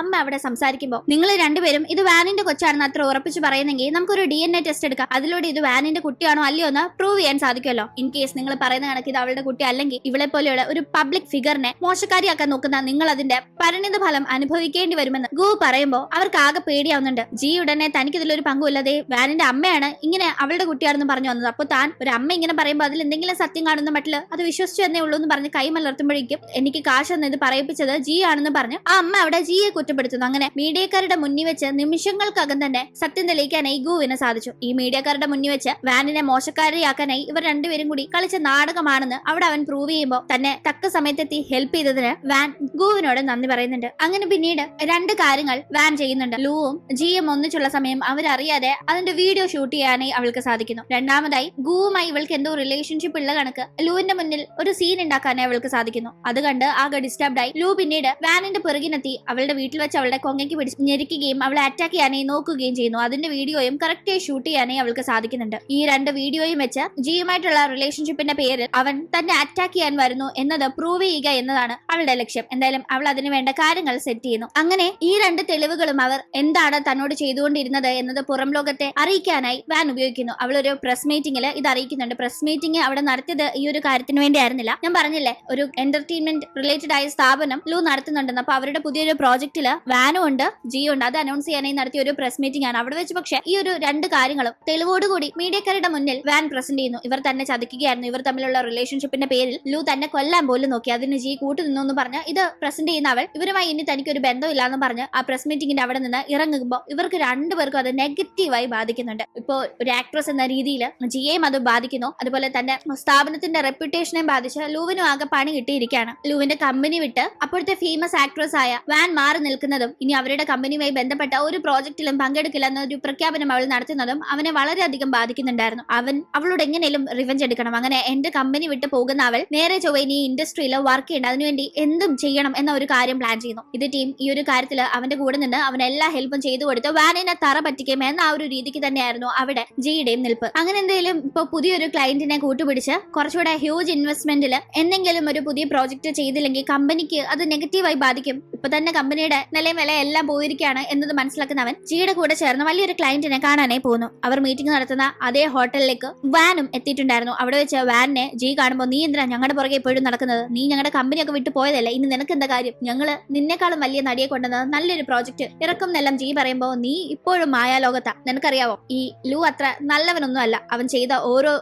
അമ്മ അവിടെ സംസാരിക്കുമ്പോൾ നിങ്ങൾ രണ്ടുപേരും ഇത് വാനിന്റെ കൊച്ചാണെന്ന് അത്ര ഉറപ്പിച്ച് പറയുന്നെങ്കിൽ നമുക്കൊരു ഡി എൻ എ ടെസ്റ്റ് എടുക്കാം. അതിലൂടെ ഇത് വാനിന്റെ കുട്ടിയാണോ അല്ലയോ എന്ന് പ്രൂവ് ചെയ്യാൻ സാധിക്കുമല്ലോ. ഇൻ കേസ് നിങ്ങൾ പറയുന്ന കണക്ക് ഇത് അവളുടെ കുട്ടി അല്ലെങ്കിൽ ഇവളെ പോലെയുള്ള ഒരു പബ്ലിക് ഫിഗറിനെ മോശക്കാരിയാക്കാൻ നോക്കുന്ന നിങ്ങൾ അതിന്റെ പരിണിത ഫലം അനുഭവിക്കേണ്ടി വരുമെന്ന് ഗു പറയുമ്പോൾ അവർക്ക് ആകെ പേടിയാവുന്നുണ്ട്. ജി ഉടനെ തനിക്ക് ഇതിലൊരു പങ്കുമില്ലാതെ വാനിന്റെ അമ്മയാണ് ഇങ്ങനെ അവളുടെ കുട്ടിയാണെന്ന് പറഞ്ഞു വന്നത്. അപ്പോൾ താൻ ഒരു അമ്മ ഇങ്ങനെ പറയുമ്പോൾ അതിൽ എന്തെങ്കിലും സത്യം കാണുന്ന മട്ടിൽ അത് വിശ്വസിച്ചു തന്നെ ഉള്ളൂ എന്ന് പറഞ്ഞ് കൈമലർത്തുമ്പോഴേക്കും എനിക്ക് കാശ് എന്ന് ഇത് പറയിപ്പിച്ചത് ജി ആണെന്ന് പറഞ്ഞ് ആ അമ്മ അവിടെ ജിയെ കുറ്റപ്പെടുത്തുന്നു. അങ്ങനെ മീഡിയക്കാരുടെ മുന്നിൽ വെച്ച് നിമിഷങ്ങൾക്കകം തന്നെ സത്യം തെളിയിക്കാനായി ഗുവിന് സാധിച്ചു. ഈ മീഡിയക്കാരുടെ മുന്നിൽ വെച്ച് വാനിനെ മോശക്കാരിയാക്കാനായി ഇവർ രണ്ടുപേരും കൂടി കളിച്ച നാടകമാണെന്ന് അവിടെ അവൻ പ്രൂവ് ചെയ്യുമ്പോൾ തന്നെ തക്ക സമയത്തെത്തി ഹെൽപ്പ് ചെയ്തതിന് വാൻ ഗുവിനോട് നന്ദി പറയുന്നുണ്ട്. അങ്ങനെ പിന്നീട് രണ്ട് കാര്യങ്ങൾ വാൻ ചെയ്യുന്നുണ്ട്. ലൂവും ജിയും ഒന്നിച്ചുള്ള സമയം അവരറിയാതെ അതിന്റെ വീഡിയോ ഷൂട്ട് ചെയ്യാനായി അവൾക്ക് സാധിക്കുന്നു. രണ്ടാമതായി ഗുവുമായി ഇവൾക്ക് എന്തോ റിലേഷൻഷിപ്പ് ഉള്ള കണക്ക് ലൂവിന്റെ മുന്നിൽ ഒരു സീൻ ഉണ്ടാക്കാനേ അവൾക്ക് സാധിക്കുന്നു. അത് കണ്ട് ആകെ ഡിസ്റ്റർബ്ഡായി ലൂ പിന്നീട് വാനിന്റെ പിറകിനെത്തി. അവളുടെ വീട്ടിൽ വെച്ച് അവളുടെ കൊങ്ങയ്ക്ക് പിടിച്ച് ഞെരിക്കുകയും അവളെ അറ്റാക്ക് ചെയ്യാനായി നോക്കുകയും ചെയ്യുന്നു. അതിന്റെ വീഡിയോയും കറക്റ്റായി ഷൂട്ട് ചെയ്യാനായി അവൾക്ക് സാധിക്കുന്നുണ്ട്. ഈ രണ്ട് വീഡിയോയും വെച്ച് ജിയുമായിട്ടുള്ള റിലേഷൻഷിപ്പിന്റെ പേരിൽ അവൻ തന്നെ അറ്റാക്ക് ചെയ്യാൻ വരുന്നു എന്നത് പ്രൂവ് ചെയ്യുക എന്നതാണ് അവളുടെ ലക്ഷ്യം. എന്തായാലും അവൾ അതിന് വേണ്ട കാര്യങ്ങൾ സെറ്റ് ചെയ്യുന്നു. അങ്ങനെ ഈ രണ്ട് തെളിവുകളും അവർ എന്താണ് തന്നോട് ചെയ്തുകൊണ്ടിരുന്നത് എന്നത് പുറം ലോകത്തെ അറിയിക്കാനായി വാൻ ഉപയോഗിക്കുന്നു. അവളൊരു പ്രസ് മീറ്റിംഗിൽ ഇത് അറിയിക്കുന്നുണ്ട്. പ്രസ് മീറ്റിംഗ് അവിടെ നടത്തിയത് ഈ ഒരു കാര്യത്തിന് വേണ്ടി ആയിരുന്നില്ല ഞാൻ പറഞ്ഞില്ലേ ഒരു എന്റർടൈൻമെന്റ് റിലേറ്റഡ് ആയ സ്ഥാപനം ലൂ നടത്തുന്നുണ്ടെന്ന്. അപ്പൊ അവരുടെ പുതിയൊരു പ്രോജക്റ്റിൽ വാനും ഉണ്ട് ജിയോ ഉണ്ട്. അത് അനൗൺസ് ചെയ്യാനായി നടത്തിയ ഒരു പ്രസ് മീറ്റിംഗ് ആണ്. അവിടെ വെച്ച് പക്ഷേ ഈ ഒരു രണ്ട് കാര്യങ്ങളും തെളിവോടുകൂടി മീഡിയക്കാരുടെ മുന്നിൽ വാൻ പ്രസന്റ് ചെയ്യുന്നു. ഇവർ തന്നെ ചതിക്കുകയായിരുന്നു. ഇവർ തമ്മിലുള്ള റിലേഷൻഷിപ്പിന്റെ പേരിൽ ലൂ തന്നെ കൊല്ലാൻ പോലും നോക്കി. അതിന് ജി കൂട്ടു നിന്നു എന്ന് പറഞ്ഞ് ഇത് പ്രസന്റ് ചെയ്യുന്ന അവൾ ഇവരുമായി ഇനി തനിക്ക് ഒരു ബന്ധമില്ല എന്ന് പറഞ്ഞ് ആ പ്രസ് മീറ്റിംഗിന്റെ അവിടെ നിന്ന് ഇറങ്ങുമ്പോൾ ഇവർക്ക് രണ്ടുപേർക്കും അത് നെഗറ്റീവായി ബാധിക്കുന്നുണ്ട്. ഇപ്പോ ഒരു ആക്ട്രസ് എന്ന രീതിയിൽ ജിയെയും അത് ബാധിക്കുന്നു. അതുപോലെ തന്നെ സ്ഥാപനത്തിന്റെ റെപ്യൂട്ടേഷനെയും ബാധിച്ച് ലൂവിനും ആകെ പണി കിട്ടിയിരിക്കുകയാണ്. ലൂവിന്റെ കമ്പനി വിട്ട് അപ്പോഴത്തെ ഫേമസ് ആക്ട്രസ് ആയ വാൻ മാറി നിൽക്കുന്നതും ഇനി അവരുടെ കമ്പനിയുമായി ബന്ധപ്പെട്ട ഒരു പ്രോജക്റ്റിലും പങ്കെടുക്കില്ല എന്നൊരു പ്രഖ്യാപനം അവൾ നടത്തുന്നതും അവനെ വളരെയധികം ബാധിക്കുന്നുണ്ടായിരുന്നു. അവൻ അവളോട് എങ്ങനെയും റിവഞ്ച് എടുക്കണം. അങ്ങനെ എന്റെ കമ്പനി വിട്ട് പോകുന്ന അവൾ നേരെ ചൊവ്വ ഇനി ഇൻഡസ്ട്രിയിൽ വർക്ക് ചെയ്യേണ്ട അതിനുവേണ്ടി എന്തും ചെയ്യണം എന്ന ഒരു കാര്യം പ്ലാൻ ചെയ്യുന്നു. ഇത് ടീം ഈ ഒരു കാര്യത്തിൽ അവന്റെ കൂടെ നിന്ന് അവൻ എല്ലാ ഹെൽപ്പും ചെയ്തു കൊടുത്ത് വാനിനെ തറ പറ്റിക്കും എന്ന ആ ഒരു രീതിക്ക് തന്നെയായിരുന്നു അവിടെ ജിയുടെയും നിൽപ്പ്. അങ്ങനെ എന്തെങ്കിലും ഇപ്പൊ പുതിയൊരു ക്ലയന്റിനെ കൂട്ടുപിടിച്ച് കുറച്ചുകൂടെ ഹ്യൂജ് ഇൻവെസ്റ്റ്മെന്റിൽ എന്തെങ്കിലും ഒരു പുതിയ പ്രോജക്റ്റ് ചെയ്തില്ലെങ്കിൽ കമ്പനിക്ക് അത് നെഗറ്റീവായി ബാധിക്കും. ഇപ്പൊ തന്നെ കമ്പനിയുടെ നിലയും വില എല്ലാം പോയിരിക്കുകയാണ് എന്നത് മനസ്സിലാക്കുന്നവൻ ജിയുടെ കൂടെ ചേർന്ന് വലിയൊരു ക്ലയന്റിനെ കാണാനായി പോകുന്നു. അവർ മീറ്റിംഗ് നടത്തുന്ന അതേ ഹോട്ടലിലേക്ക് വാനും എത്തിയിട്ടുണ്ടായിരുന്നു. അവിടെ വെച്ച് വാനിനെ ജി കാണുമ്പോൾ നീ എന്തിനാ ഞങ്ങളുടെ പുറകെ എപ്പോഴും നടക്കുന്നത്? നീ ഞങ്ങളുടെ കമ്പനിയൊക്കെ വിട്ടു പോയതല്ലേ? ഇനി നിനക്ക് എന്താ കാര്യം? ഞങ്ങൾ നിന്നെക്കാളും വലിയ നടിയെ കൊണ്ടുവന്നത് നല്ലൊരു പ്രോജക്റ്റ് ഇറക്കും എന്നെല്ലാം ജി പറയുമ്പോൾ നീ ഇപ്പോഴും മായാലോകത്താ. നിനക്കറിയാവോ? ഈ ലൂ അത്ര നല്ലവനൊന്നും അല്ല അവൻ ചെയ്ത ഓരോ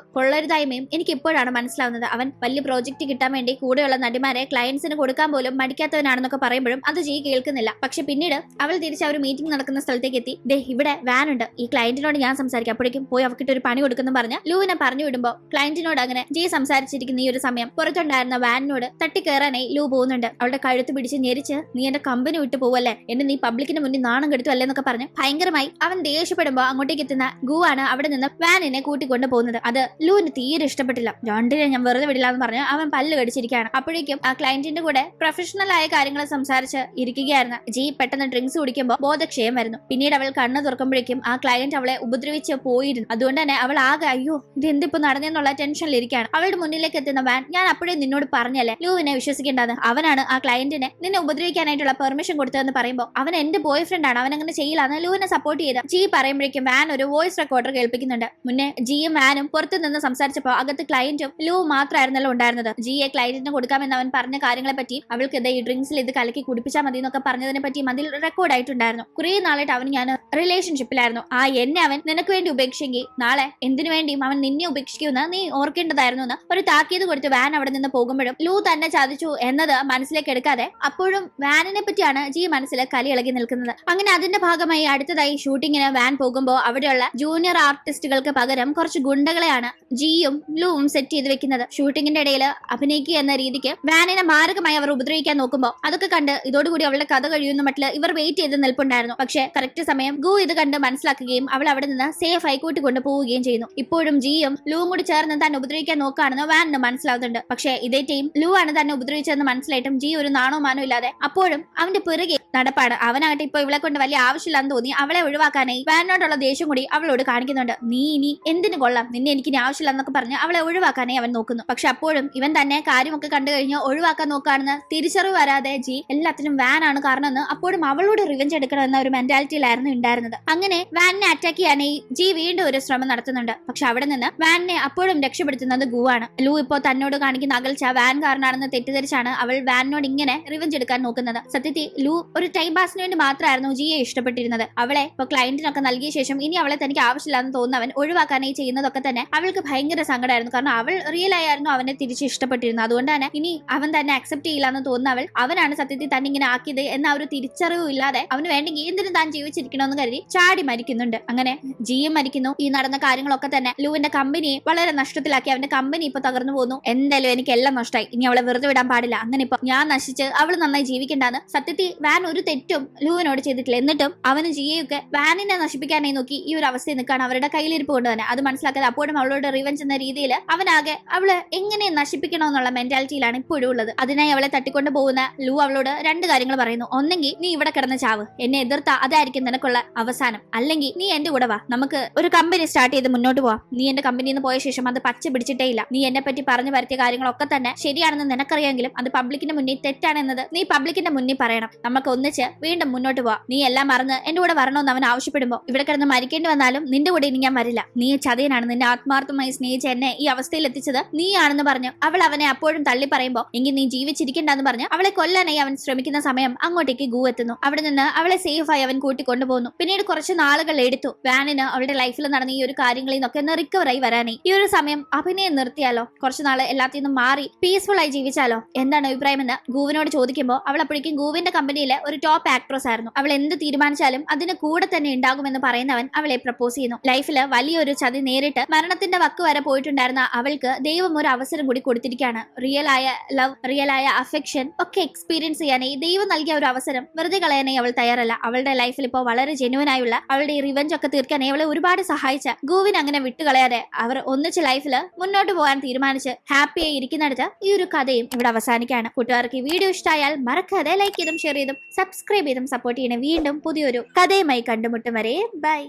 കൊള്ളരുതായ്മയും എനിക്ക് ഇപ്പോഴാണ് മനസ്സിലാവുന്നത്. അവൻ വലിയ പ്രോജക്റ്റ് കിട്ടാൻ വേണ്ടി കൂടെയുള്ള നടിമാരെ ക്ലയൻസിന് കൊടുക്കാൻ പോലും മടിക്കാത്തവനാണെന്നൊക്കെ പറയുമ്പോഴും അത് ജി കേൾക്കുന്നില്ല. പക്ഷെ പിന്നീട് അവൾ തിരിച്ച് അവർ മീറ്റിംഗ് നടക്കുന്ന സ്ഥലത്തേക്ക് എത്തി. ദേ ഇവിടെ വാൻ ഉണ്ട്. ഈ ക്ലയന്റിനോട് ഞാൻ സംസാരിക്കാം. അപ്പോഴേക്കും പോയി അവർക്കിട്ട് ഒരു പണി കൊടുക്കുന്നു പറഞ്ഞ് ലൂവിനെ പറഞ്ഞു വിടുമ്പോൾ ക്ലയന്റിനോട് അങ്ങനെ ജി സംസാരിച്ചിരിക്കുന്ന ഈ ഒരു സമയം പുറത്തുണ്ടായിരുന്ന വാനിനോട് തട്ടിക്കയറാനായി ലൂ പോകുന്നുണ്ട്. അവളുടെ കഴുത്ത് പിടിച്ച് ഞെരിച്ച് നീ എന്റെ കമ്പനി വിട്ടു പോവല്ലേ? എന്നെ നീ പബ്ലിക്കിന് മുന്നിൽ നാണം കെടുത്തു അല്ലേ? എന്നൊക്കെ പറഞ്ഞ് ഭയങ്കരമായി അവൻ ദേഷ്യപ്പെടുമ്പോൾ അങ്ങോട്ടേക്ക് എത്തുന്ന ഗു ആണ് അവിടെ നിന്ന് വാനിനെ കൂട്ടിക്കൊണ്ട് പോകുന്നത്. അത് ലൂവിന് തീരെ ഇഷ്ടപ്പെട്ടില്ല. ജോണ്ടിനെ ഞാൻ വെറുതെ വിടില്ല എന്ന് പറഞ്ഞു അവൻ പല്ല് കടിച്ചിരിക്കുകയാണ്. അപ്പോഴേക്കും ആ ക്ലയന്റിന്റെ കൂടെ പ്രൊഫഷണൽ ആയ കാര്യങ്ങൾ സംസാരിച്ച് ഇരിക്കുകയായിരുന്നു. ജി പെട്ടെന്ന് ഡ്രിങ്ക്സ് കുടിക്കുമ്പോൾ ബോധക്ഷയം വരുന്നു. പിന്നീട് അവൾ കണ്ണ് തുറക്കുമ്പോഴേക്കും ആ ക്ലയന്റ് അവളെ ഉപദ്രവിച്ച് പോയിരുന്നു. അതുകൊണ്ട് തന്നെ അവൾ ആകെ അയ്യോ ഇത് എന്തിപ്പോ നടന്നെന്നുള്ള ടെൻഷനിലിരിക്കുകയാണ് അവളുടെ മുന്നിലേക്ക് എത്തുന്ന വാൻ ഞാൻ അപ്പോഴേ നിന്നോട് പറഞ്ഞല്ലേ? ലൂവിനെ വിശ്വസിക്കേണ്ടത് അവനാണ് ആ ക്ലയന്റിനെ നിന്നെ ഉപദ്രവിക്കാനായിട്ടുള്ള പെർമിഷൻ കൊടുത്തതെന്ന് പറയുമ്പോൾ അവൻ എന്റെ ബോയ് ഫ്രണ്ട് ആണ്. അവൻ അങ്ങനെ ചെയ്യില്ലാന്ന് ലൂവിനെ സപ്പോർട്ട് ചെയ്ത് ജി പറയുമ്പോഴേക്കും വാൻ ഒരു വോയിസ് റെക്കോർഡർ കേൾപ്പിക്കുന്നുണ്ട്. മുന്നേ ജിയും വാനും പുറത്തു നിന്ന് സംസാരിച്ചപ്പോൾ അകത്ത് ക്ലയന്റും ലൂ മാത്രമായിരുന്നല്ലോ ഉണ്ടായിരുന്നത്. എ ക്ലയന്റിന് കൊടുക്കാമെന്ന് അവൻ പറഞ്ഞ കാര്യങ്ങളെ പറ്റി അവൾക്ക് ഈ ഡ്രിങ്ക്സിൽ ഇത് കലക്കി കുടിപ്പിച്ചാൽ മതി എന്നൊക്കെ പറഞ്ഞതിനെ പറ്റി അതിൽ റെക്കോർഡ് ആയിട്ടുണ്ടായിരുന്നു. കുറെ നാളായിട്ട് അവൻ ഞാൻ റിലേഷൻഷിപ്പിലായിരുന്നു ആ എന്നെ അവൻ നിനക്ക് വേണ്ടി ഉപേക്ഷിച്ചെങ്കിൽ നാളെ എന്തിനു വേണ്ടിയും അവൻ നിന്നെ ഉപേക്ഷിക്കുമെന്ന് നീ ഓർക്കേണ്ടതായിരുന്നു എന്ന് ഒരു താക്കീത് കൊടുത്ത് വാൻ അവിടെ നിന്ന് പോകുമ്പോഴും ലൂ തന്നെ ചതിച്ചു എന്നത് മനസ്സിലേക്ക് എടുക്കാതെ അപ്പോഴും വാനിനെ പറ്റിയാണ് ജി മനസ്സിൽ കലി ഇളകി നിൽക്കുന്നത്. അങ്ങനെ അതിന്റെ ഭാഗമായി അടുത്തതായി ഷൂട്ടിങ്ങിന് വാൻ പോകുമ്പോൾ അവിടെയുള്ള ജൂനിയർ ആർട്ടിസ്റ്റുകൾക്ക് പകരം കുറച്ച് ഗുണ്ടകളെയാണ് ജിയും ലൂവും സെറ്റ് ചെയ്ത് വെക്കുന്നത്. ഷൂട്ടിങ്ങിന്റെ ഇടയിൽ അഭിനയിക്കുക എന്ന രീതിക്ക് വാനിനെ മാരകമായി അവർ ഉപദ്രവിക്കാൻ നോക്കുമ്പോൾ അതൊക്കെ കണ്ട് ഇതോടുകൂടി അവളുടെ കഥ കഴിയുന്ന മട്ടിൽ ഇവർ വെയിറ്റ് ചെയ്ത് നിൽപ്പുണ്ടായിരുന്നു. പക്ഷേ കറക്റ്റ് സമയം ഗു ഇത് കണ്ട് മനസ്സിലാക്കുകയും അവൾ അവിടെ നിന്ന് സേഫ് ആയി കൂട്ടിക്കൊണ്ട് പോവുകയും ചെയ്യുന്നു. ഇപ്പോഴും ജിയും ലൂവും കൂടി ചേർന്ന് തന്നെ ഉപദ്രവിക്കാൻ നോക്കുകയാണെന്ന് വാനിന് മനസ്സിലാവുന്നുണ്ട്. പക്ഷേ ഇതേ ടീം ലൂ ആണ് തന്നെ ഉപദ്രവിച്ചതെന്ന് മനസ്സിലായിട്ടും ജി ഒരു നാണോ മാനോ ഇല്ലാതെ അപ്പോഴും അവന്റെ പിറകെ നടപ്പാണ് അവനാകട്ടെ ഇപ്പൊ ഇവളെ കൊണ്ട് വലിയ ആവശ്യമില്ലാന്ന് തോന്നി അവളെ ഒഴിവാക്കാനായി വാനിനോടുള്ള ദേഷ്യം കൂടി അവളോട് കാണിക്കുന്നുണ്ട്. നീ ഇനി എന്തിനു കൊള്ളാം? നിന്നെ എനിക്ക് ഇനി ആവശ്യമില്ലെന്നൊക്കെ പറഞ്ഞ് അവളെ ഒഴിവാക്കാനേ അവൻ നോക്കുന്നു. പക്ഷെ അപ്പോഴും ഇവൻ തന്നെ കാര്യമൊക്കെ കണ്ടു കഴിഞ്ഞ് ഒഴിവാക്കാൻ നോക്കുകയാണെന്ന് തിരിച്ചറിവ് വരാതെ ജി എല്ലാത്തിനും വാനാണ് കാരണമെന്ന് അപ്പോഴും അവളോട് റിവെഞ്ച് എടുക്കണമെന്ന ഒരു മെന്റാലിറ്റിയിലായിരുന്നു ഉണ്ടായിരുന്നത്. അങ്ങനെ വാനിനെ അറ്റാക്ക് ചെയ്യാനായി ജി വീണ്ടും ഒരു ശ്രമം നടത്തുന്നുണ്ട്. പക്ഷെ അവിടെ നിന്ന് വാനിനെ അപ്പോഴും രക്ഷപ്പെടുത്തുന്നത് ഗു ആണ്. ലൂ ഇപ്പോ തന്നോട് കാണിക്കുന്ന അകൽച്ച വാൻ കാരനാണെന്ന് തെറ്റിദ്ധരിച്ചാണ് അവൾ വാനിനോട് ഇങ്ങനെ റിവെഞ്ച് എടുക്കാൻ നോക്കുന്നത്. സത്യത്തിൽ ലൂ ഒരു ടൈം പാസിന് വേണ്ടി മാത്രമായിരുന്നു ജിയെ ഇഷ്ടപ്പെട്ടിരുന്നത്. അവളെ ഇപ്പൊ ക്ലയന്റിനൊക്കെ നൽകിയ ശേഷം ഇനി അവളെ തനിക്ക് ആവശ്യമില്ലാന്ന് തോന്നുന്നവൻ ഒഴിവാക്കാനായി ചെയ്യുന്നതൊക്കെ തന്നെ അവൾക്ക് ഭയങ്കര സങ്കടമായിരുന്നു കാരണം അവൾ റിയൽ ആയിരുന്നു അവനെ തിരിച്ച് ഇഷ്ടപ്പെട്ടിരുന്നത്. അതുകൊണ്ട് തന്നെ ഇനി അവൻ തന്നെ അക്സെപ്റ്റ് ചെയ്യില്ല എന്ന് തോന്നുന്ന അവൾ അവനാണ് സത്യത്തിൽ തന്നെ ഇങ്ങനെ ആക്കിയത് എന്ന ഒരു തിരിച്ചറിവും ഇല്ലാതെ അവന് വേണ്ടെങ്കിൽ എന്തിനും താൻ ജീവിച്ചിരിക്കണമെന്ന് കരുതി ചാടി മരിക്കുന്നുണ്ട്. അങ്ങനെ ജിയും മരിക്കുന്നു. ഈ നടന്ന കാര്യങ്ങളൊക്കെ തന്നെ ലൂവിന്റെ കമ്പനി വളരെ നഷ്ടത്തിലാക്കി. അവന്റെ കമ്പനി ഇപ്പൊ തകർന്നു പോകുന്നു എന്തായാലും എനിക്ക് എല്ലാം നഷ്ടമായി. ഇനി അവളെ വെറുതെ വിടാൻ പാടില്ല. അങ്ങനെ ഇപ്പൊ ഞാൻ നശിച്ച് അവൾ നന്നായി ജീവിക്കണ്ടെന്ന് സത്യത്തിൽ വാൻ ഒരു തെറ്റും ലൂവിനോട് ചെയ്തിട്ടില്ല. എന്നിട്ടും അവന് ജിയൊക്കെ വാനിനെ നശിപ്പിക്കാനായി നോക്കി ഈ ഒരു അവസ്ഥയിൽ നിൽക്കുകയാണ്. അവരുടെ കയ്യിലിരിപ്പ് കൊണ്ട് തന്നെ. അത് മനസ്സിലാക്കാതെ അപ്പോഴും അവളോട് റിവെഞ്ച് പറ്റുന്ന രീതിയിൽ അവനാകെ അവൾ എങ്ങനെ നശിപ്പിക്കണമെന്നുള്ള മെന്റാലിറ്റിയിലാണ് ഇപ്പോഴും ഉള്ളത്. അതിനായി അവളെ തട്ടിക്കൊണ്ട് പോകുന്ന ലു അവളോട് രണ്ട് കാര്യങ്ങൾ പറയുന്നു. ഒന്നെങ്കിൽ നീ ഇവിടെ കിടന്ന ചാവ്. എന്നെ എതിർത്ത അതായിരിക്കും നിനക്കുള്ള അവസാനം. അല്ലെങ്കിൽ നീ എന്റെ കൂടെ വാ. നമുക്ക് ഒരു കമ്പനി സ്റ്റാർട്ട് ചെയ്ത് മുന്നോട്ട് പോവാം. നീ എന്റെ കമ്പനിയിൽ നിന്ന് പോയ ശേഷം അത് പച്ച പിടിച്ചിട്ടേ ഇല്ല. നീ എന്നെ പറ്റി പറഞ്ഞു പരത്തിയ കാര്യങ്ങളൊക്കെ തന്നെ ശരിയാണെന്ന് നിനക്കറിയാമെങ്കിലും അത് പബ്ലിക്കിന്റെ മുന്നിൽ തെറ്റാണെന്നത് നീ പബ്ലിക്കിന്റെ മുന്നിൽ പറയണം. നമുക്ക് ഒന്നിച്ച് വീണ്ടും മുന്നോട്ട് പോവാം. നീ എല്ലാം മറന്ന് എന്റെ കൂടെ വരണമെന്ന് അവൻ ആവശ്യപ്പെടുമ്പോൾ ഇവിടെ കിടന്ന് മരിക്കേണ്ടി വന്നാലും നിന്റെ കൂടെ ഇനി ഞാൻ വരില്ല. നീ ചതയനാണ്. നിന്റെ ആത്മാർത്ഥമായി സ്നേഹിച്ച എന്നെ ഈ അവസ്ഥയിൽ എത്തിച്ചത് നീയാണെന്ന് പറഞ്ഞു അവൾ അവനെ അപ്പോഴും തള്ളി പറയുമ്പോൾ എങ്കിൽ നീ ജീവിച്ചിരിക്കണ്ടെന്ന് പറഞ്ഞു അവളെ കൊല്ലാനായി അവൻ ശ്രമിക്കുന്ന സമയം അങ്ങോട്ടേക്ക് ഗൂ എത്തുന്നു. അവിടെ നിന്ന് അവളെ സേഫായി അവൻ കൂട്ടിക്കൊണ്ടുപോകുന്നു പിന്നീട് കുറച്ച് നാളുകൾ എടുത്തു. വാനിന് അവളുടെ ലൈഫിൽ നടന്ന ഈ ഒരു കാര്യങ്ങളിൽ നിന്നൊക്കെ ഒന്ന് റിക്കവർ ആയി വരാനായി. ഈ ഒരു സമയം അഭിനയം നിർത്തിയാലോ? കുറച്ച് നാൾ എല്ലാത്തിൽ മാറി പീസ്ഫുൾ ആയി ജീവിച്ചാലോ? എന്താണ് അഭിപ്രായം എന്ന് ഗൂവിനോട് ചോദിക്കുമ്പോൾ അവൾ അപ്പോഴേക്കും ഗൂവിന്റെ കമ്പനിയിലെ ഒരു ടോപ്പ് ആക്ട്രസ് ആയിരുന്നു. അവൾ എന്ത് തീരുമാനിച്ചാലും അതിന് കൂടെ തന്നെ ഉണ്ടാകുമെന്ന് പറയുന്നവൻ അവളെ പ്രപ്പോസ് ചെയ്യുന്നു. ലൈഫിൽ വലിയൊരു ചതി നേരിട്ട് മരണത്തിന്റെ വക്ക് വരെ പോയിട്ടുണ്ടായിരുന്ന അവൾക്ക് ദൈവം ഒരു അവസരം കൂടി കൊടുത്തിരിക്കുകയാണ്. റിയൽ ആയ ലവ് റിയൽ ആയ അഫെക്ഷൻ ഒക്കെ എക്സ്പീരിയൻസ് ചെയ്യാനായി ദൈവം നൽകിയ ഒരു അവസരം വെറുതെ കളയാനായി അവൾ തയ്യാറല്ല. അവളുടെ ലൈഫിൽ ഇപ്പോൾ വളരെ ജെനുവനായുള്ള അവളുടെ റിവഞ്ച് ഒക്കെ തീർക്കാനായി അവളെ ഒരുപാട് സഹായിച്ച ഗോവിൻ അങ്ങനെ വിട്ടുകളയാതെ അവർ ഒന്നിച്ച് ലൈഫിൽ മുന്നോട്ട് പോകാൻ തീരുമാനിച്ച് ഹാപ്പിയായി ഇരിക്കുന്നിടത്ത് ഈ ഒരു കഥയും ഇവിടെ അവസാനിക്കുകയാണ്. കൂട്ടുകാർക്ക് ഈ വീഡിയോ ഇഷ്ടമായാൽ മറക്കാതെ ലൈക്ക് ചെയ്തും ഷെയർ ചെയ്തും സബ്സ്ക്രൈബ് ചെയ്തും സപ്പോർട്ട് ചെയ്യണേ വീണ്ടും പുതിയൊരു കഥയുമായി കണ്ടുമുട്ടും വരെ. ബൈ